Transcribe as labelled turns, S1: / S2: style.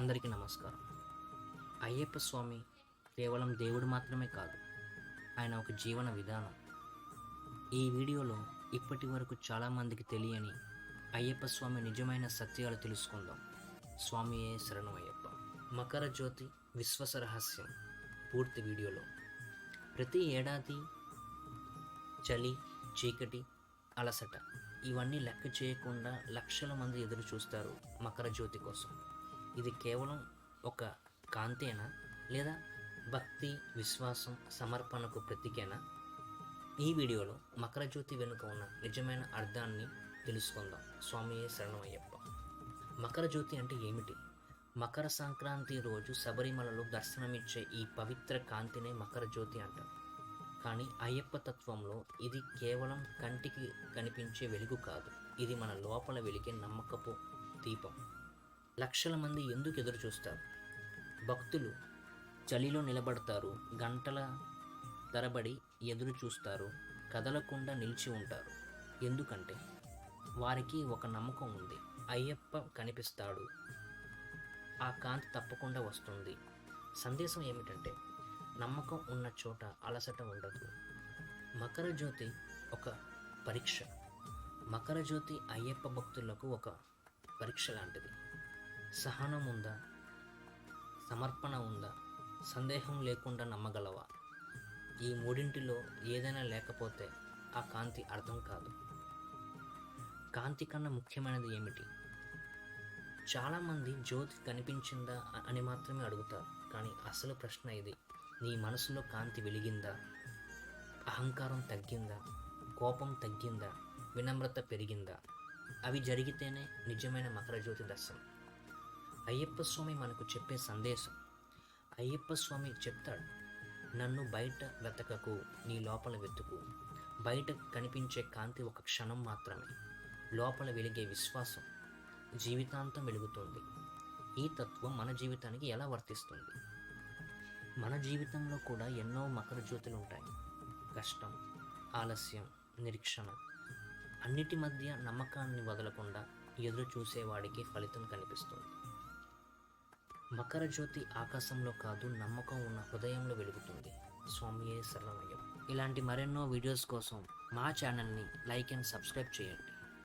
S1: అందరికీ నమస్కారం. అయ్యప్ప స్వామి కేవలం దేవుడు మాత్రమే కాదు ఆయన ఒక జీవన విధానం. ఈ వీడియోలో ఇప్పటి వరకు చాలామందికి తెలియని అయ్యప్ప స్వామి నిజమైన సత్యాలు తెలుసుకుందాం. స్వామియే శరణం అయ్యప్ప మకర జ్యోతి విశ్వస రహస్యం పూర్తి వీడియోలో. ప్రతి ఏడాది చలి చీకటి అలసట ఇవన్నీ లెక్క చేయకుండా లక్షల మంది ఎదురు చూస్తారు మకర జ్యోతి కోసం. ఇది కేవలం ఒక కాంతేనా? లేదా భక్తి విశ్వాసం సమర్పణకు ప్రతీకేనా? ఈ వీడియోలో మకర జ్యోతి వెనుక ఉన్న నిజమైన అర్థాన్ని తెలుసుకుందాం. స్వామియే శరణమయ్యప్ప. మకర జ్యోతి అంటే ఏమిటి? మకర సంక్రాంతి రోజు శబరిమలలో దర్శనమిచ్చే ఈ పవిత్ర కాంతినే మకర జ్యోతి అంటారు. కానీ అయ్యప్ప తత్వంలో ఇది కేవలం కంటికి కనిపించే వెలుగు కాదు. ఇది మన లోపల వెలిగే నమ్మకపు దీపం. లక్షల మంది ఎందుకు ఎదురు చూస్తారు? భక్తులు చలిలో నిలబడతారు గంటల తరబడి ఎదురు చూస్తారు కదలకుండా నిలిచి ఉంటారు. ఎందుకంటే వారికి ఒక నమ్మకం ఉంది అయ్యప్ప కనిపిస్తాడు. ఆ కాంతి తప్పకుండా వస్తుంది. సందేశం ఏమిటంటే నమ్మకం ఉన్న చోట అలసట ఉండదు. మకర జ్యోతి ఒక పరీక్ష. మకర జ్యోతి అయ్యప్ప భక్తులకు ఒక పరీక్ష లాంటిది. సహనం ఉందా సమర్పణ ఉందా సందేహం లేకుండా నమ్మగలవా? ఈ మూడింటిలో ఏదైనా లేకపోతే ఆ కాంతి అర్థం కాదు. కాంతి కన్నా ముఖ్యమైనది ఏమిటి? చాలామంది జ్యోతి కనిపించిందా అని మాత్రమే అడుగుతారు. కానీ అసలు ప్రశ్న ఇది. నీ మనసులో కాంతి వెలిగిందా? అహంకారం తగ్గిందా? కోపం తగ్గిందా? వినమ్రత పెరిగిందా? అవి జరిగితేనే నిజమైన మకర జ్యోతి దర్శనం. అయ్యప్ప స్వామి మనకు చెప్పే సందేశం. అయ్యప్ప స్వామి చెప్తాడు నన్ను బయట వెతకకు నీ లోపల వెతుకు. బయట కనిపించే కాంతి ఒక క్షణం మాత్రమే. లోపల వెలిగే విశ్వాసం జీవితాంతం వెలుగుతుంది. ఈ తత్వం మన జీవితానికి ఎలా వర్తిస్తుంది? మన జీవితంలో కూడా ఎన్నో మకర జ్యోతులు ఉంటాయి. కష్టం ఆలస్యం నిరీక్షణ. అన్నిటి మధ్య నమ్మకాన్ని వదలకుండా ఎదురు చూసేవాడికి ఫలితం కనిపిస్తుంది. మకర జ్యోతి ఆకాశంలో కాదు నమ్మకం ఉన్న హృదయంలో వెలుగుతుంది. స్వామియే శరణమయ్యం. ఇలాంటి మరెన్నో వీడియోస్ కోసం మా ఛానల్ని లైక్ అండ్ సబ్స్క్రైబ్ చేయండి.